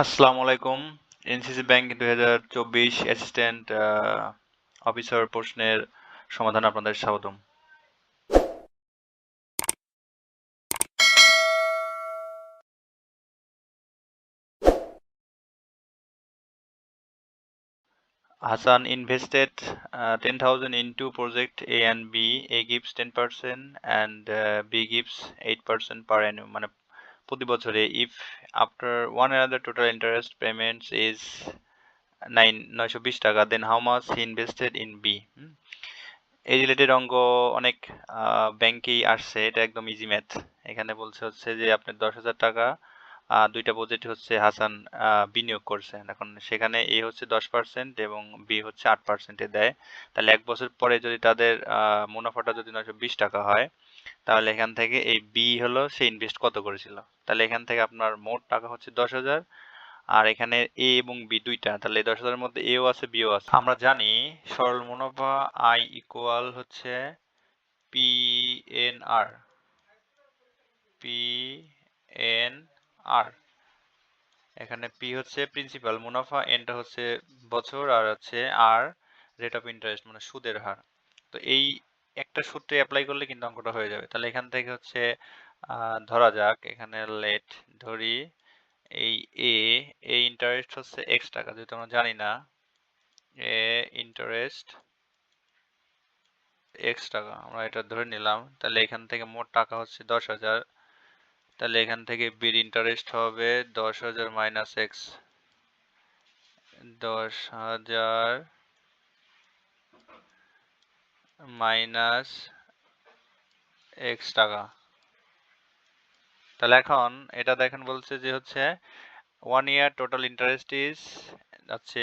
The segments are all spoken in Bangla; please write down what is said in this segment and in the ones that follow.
আসসালামু আলাইকুম এনসিসি ব্যাংক দুই হাজার চব্বিশ অ্যাসিস্ট্যান্ট অফিসার প্রশ্নের সমাধান আপনাদের স্বাগতম Hassan invested uh, 10,000 into project A and B. A gives 10% and uh, B gives 8% per annum. মানে প্রতি বছরে if after one another total interest payments is nine নয়শো বিশ টাকা then how much he invested in B এই রিলেটেড অঙ্ক অনেক ব্যাংকেই আসছে, এটা একদম ইজি ম্যাথ এখানে বলছে হচ্ছে যে আপনি দশ হাজার টাকা দুইটা প্রজেক্ট হচ্ছে হাসান বিনিয়োগ করছে। এখন সেখানে এ হচ্ছে দশ পার্সেন্ট এবং বি হচ্ছে আট পার্সেন্টে দেয়। তাহলে এক বছর পরে যদি তাদের মুনাফাটা যদি নয়শো বিশ টাকা হয় তাহলে এখান থেকে এই বি হলো সে ইনভেস্ট কত করেছিল। তাহলে এখান থেকে আপনার মোট টাকা হচ্ছে দশ হাজার, আর এখানে এ এবং বি দুইটা, তাহলে দশ হাজারের মধ্যে এও আছে বিও আছে। আমরা জানি সরল মুনাফা আই ইকুয়াল হচ্ছে P N R P N R এখানে পি হচ্ছে প্রিন্সিপাল মুনাফা এনটা হচ্ছে বছর, আর হচ্ছে আর রেট অফ ইন্টারেস্ট মানে সুদের হার। তো এই একটা সূত্রে অ্যাপ্লাই করলে কিন্তু অঙ্কটা হয়ে যাবে। তাহলে এখান থেকে হচ্ছে ধরা যাক, এখানে লেট ধরি এই এ এ ইন্টারেস্ট হচ্ছে এক্স টাকা। যেহেতু আমরা জানি না এ ইন্টারেস্ট এক্স টাকা, আমরা এটা ধরে নিলাম। তাহলে এখান থেকে মোট টাকা হচ্ছে দশ হাজার। তাহলে এখান থেকে বির ইন্টারেস্ট হবে দশ হাজার মাইনাস এক্স দশ হাজার মাইনাস এক্স টাকা। তাহলে এখন এটা দেখেন বলছে যে হচ্ছে one year total interest is হচ্ছে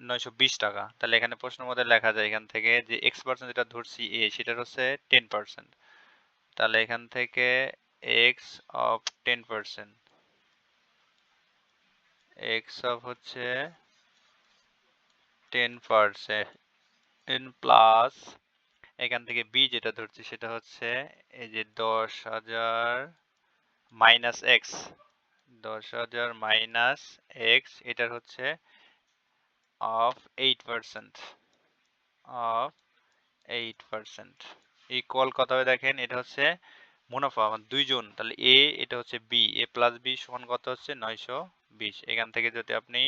নয়শো বিশ টাকা। তাহলে এখানে প্রশ্নের মধ্যে লেখা যায় এখান থেকে যে এক্স পার্সেন্ট যেটা ধরছি এ সেটার হচ্ছে টেন পার্সেন্ট তাহলে এখান থেকে X of ten percent X of হচ্ছে টেন পার্সেন্ট প্লাস এখান থেকে বি যেটা ধরছি সেটা হচ্ছে এই যে দশ হাজার মাইনাস এক্স দশ হাজার মাইনাস এক্স এটার হচ্ছে of eight percent of eight percent equal কত হবে দেখেন? এটা হচ্ছে মুনাফা মানে দুইজন। তাহলে এ এটা হচ্ছে বি এ প্লাস বি সমান কত হচ্ছে? নয়শো বিশ। এখান থেকে যদি আপনি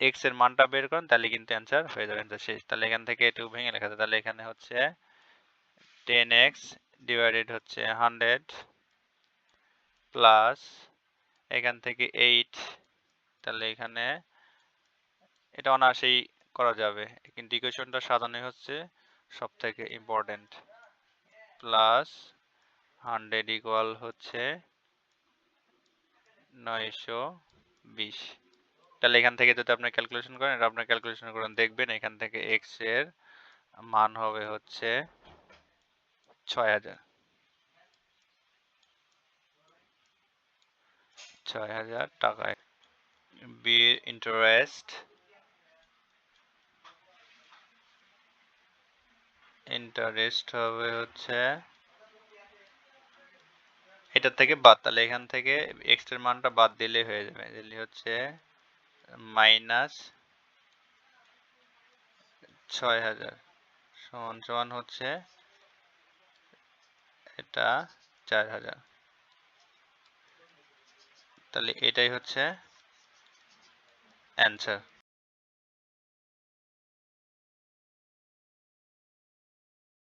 এক্সের মানটা বের করেন, তাহলে কিন্তু অ্যান্সার হয়ে যাবে অ্যান্সার শেষ। তাহলে এখান থেকে একটু ভেঙে লেখা যায়। তাহলে এখানে হচ্ছে টেন এক্স ডিভাইডেড হচ্ছে হান্ড্রেড প্লাস এখান থেকে এইট তাহলে এখানে এটা অনায়াসেই করা যাবে। কিন্তু ইকুয়েশনটা সাজানো হচ্ছে সব থেকে ইম্পর্টেন্ট প্লাস হান্ড্রেড ইকুয়াল হচ্ছে নয়শো বিশ। তাহলে এখান থেকে যদি আপনি ক্যালকুলেশন করেন, এটা আপনার ক্যালকুলেশন করেন দেখবেন, এখান থেকে এক্সের মান হবে হচ্ছে ছয় হাজার। ছয় হাজার টাকায় বি ইন্টারেস্ট ইন্টারেস্ট হবে হচ্ছে এটার থেকে বাদ, তাহলে এখান থেকে এক্সের মানটা বাদ দিলে হয়ে যাবে। দিলে হচ্ছে মাইনাস ছয় হাজার। সমান হচ্ছে এটা চার হাজার। তাহলে এটাই হচ্ছে অ্যান্সার